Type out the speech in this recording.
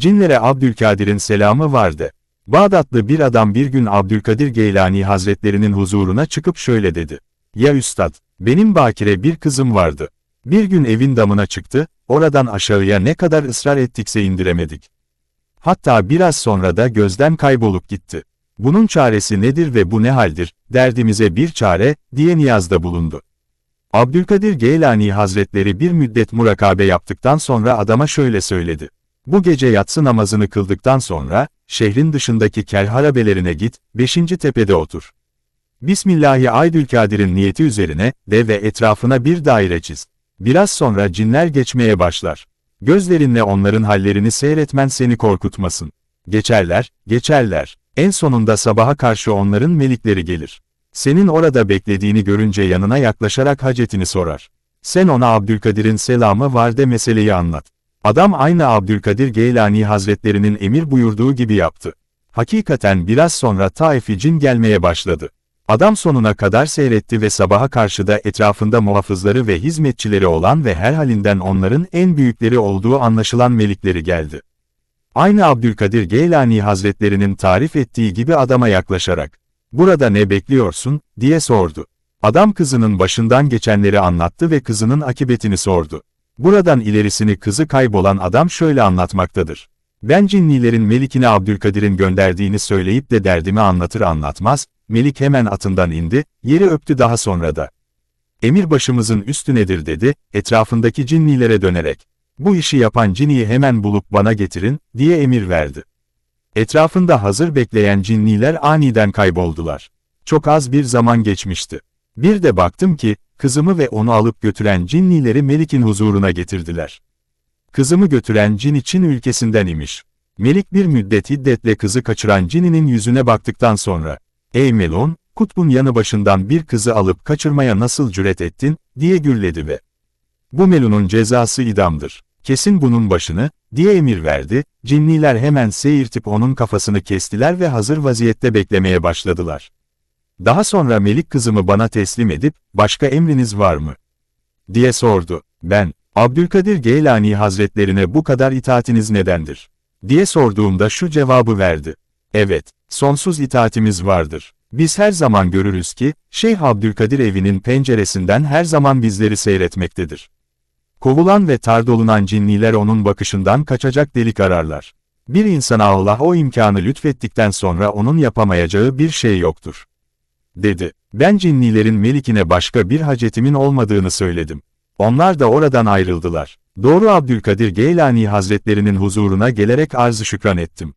Cinlere Abdülkadir'in selamı vardı. Bağdatlı bir adam bir gün Abdülkadir Geylani Hazretlerinin huzuruna çıkıp şöyle dedi. Ya üstad, benim bakire bir kızım vardı. Bir gün evin damına çıktı, oradan aşağıya ne kadar ısrar ettikse indiremedik. Hatta biraz sonra da gözden kaybolup gitti. Bunun çaresi nedir ve bu ne haldir, derdimize bir çare, diye niyazda bulundu. Abdülkadir Geylani Hazretleri bir müddet murakabe yaptıktan sonra adama şöyle söyledi. Bu gece yatsı namazını kıldıktan sonra, şehrin dışındaki kerharabelerine git, beşinci tepede otur. Bismillahi Aydülkadir'in niyeti üzerine, de ve etrafına bir daire çiz. Biraz sonra cinler geçmeye başlar. Gözlerinle onların hallerini seyretmen seni korkutmasın. Geçerler, geçerler. En sonunda sabaha karşı onların melikleri gelir. Senin orada beklediğini görünce yanına yaklaşarak hacetini sorar. Sen ona Abdülkadir'in selamı var de meseleyi anlat. Adam aynı Abdülkadir Geylani Hazretlerinin emir buyurduğu gibi yaptı. Hakikaten biraz sonra Taif'i cin gelmeye başladı. Adam sonuna kadar seyretti ve sabaha karşı da etrafında muhafızları ve hizmetçileri olan ve her halinden onların en büyükleri olduğu anlaşılan melikleri geldi. Aynı Abdülkadir Geylani Hazretlerinin tarif ettiği gibi adama yaklaşarak, ''Burada ne bekliyorsun?'' diye sordu. Adam kızının başından geçenleri anlattı ve kızının akıbetini sordu. Buradan ilerisini kızı kaybolan adam şöyle anlatmaktadır. Ben cinnilerin Melik'ine Abdülkadir'in gönderdiğini söyleyip de derdimi anlatır anlatmaz, Melik hemen atından indi, yeri öptü daha sonra da. Emir başımızın üstünedir dedi, etrafındaki cinnilere dönerek. Bu işi yapan ciniyi hemen bulup bana getirin, diye emir verdi. Etrafında hazır bekleyen cinniler aniden kayboldular. Çok az bir zaman geçmişti. Bir de baktım ki, kızımı ve onu alıp götüren cinnileri Melik'in huzuruna getirdiler. Kızımı götüren cin için ülkesinden imiş. Melik bir müddet hiddetle kızı kaçıran cininin yüzüne baktıktan sonra, ''Ey Melon, kutbun yanı başından bir kızı alıp kaçırmaya nasıl cüret ettin?'' diye gürledi ve ''Bu Melun'un cezası idamdır. Kesin bunun başını'' diye emir verdi, cinniler hemen seyirtip onun kafasını kestiler ve hazır vaziyette beklemeye başladılar. Daha sonra Melik kızımı bana teslim edip, başka emriniz var mı? diye sordu. Ben, Abdülkadir Geylani Hazretlerine bu kadar itaatiniz nedendir? diye sorduğumda şu cevabı verdi. Evet, sonsuz itaatimiz vardır. Biz her zaman görürüz ki, Şeyh Abdülkadir evinin penceresinden her zaman bizleri seyretmektedir. Kovulan ve tardolunan cinniler onun bakışından kaçacak delik ararlar. Bir insana Allah o imkanı lütfettikten sonra onun yapamayacağı bir şey yoktur. Dedi. Ben cinnilerin melikine başka bir hacetimin olmadığını söyledim. Onlar da oradan ayrıldılar. Doğru Abdülkadir Geylani Hazretlerinin huzuruna gelerek arz-ı şükran ettim.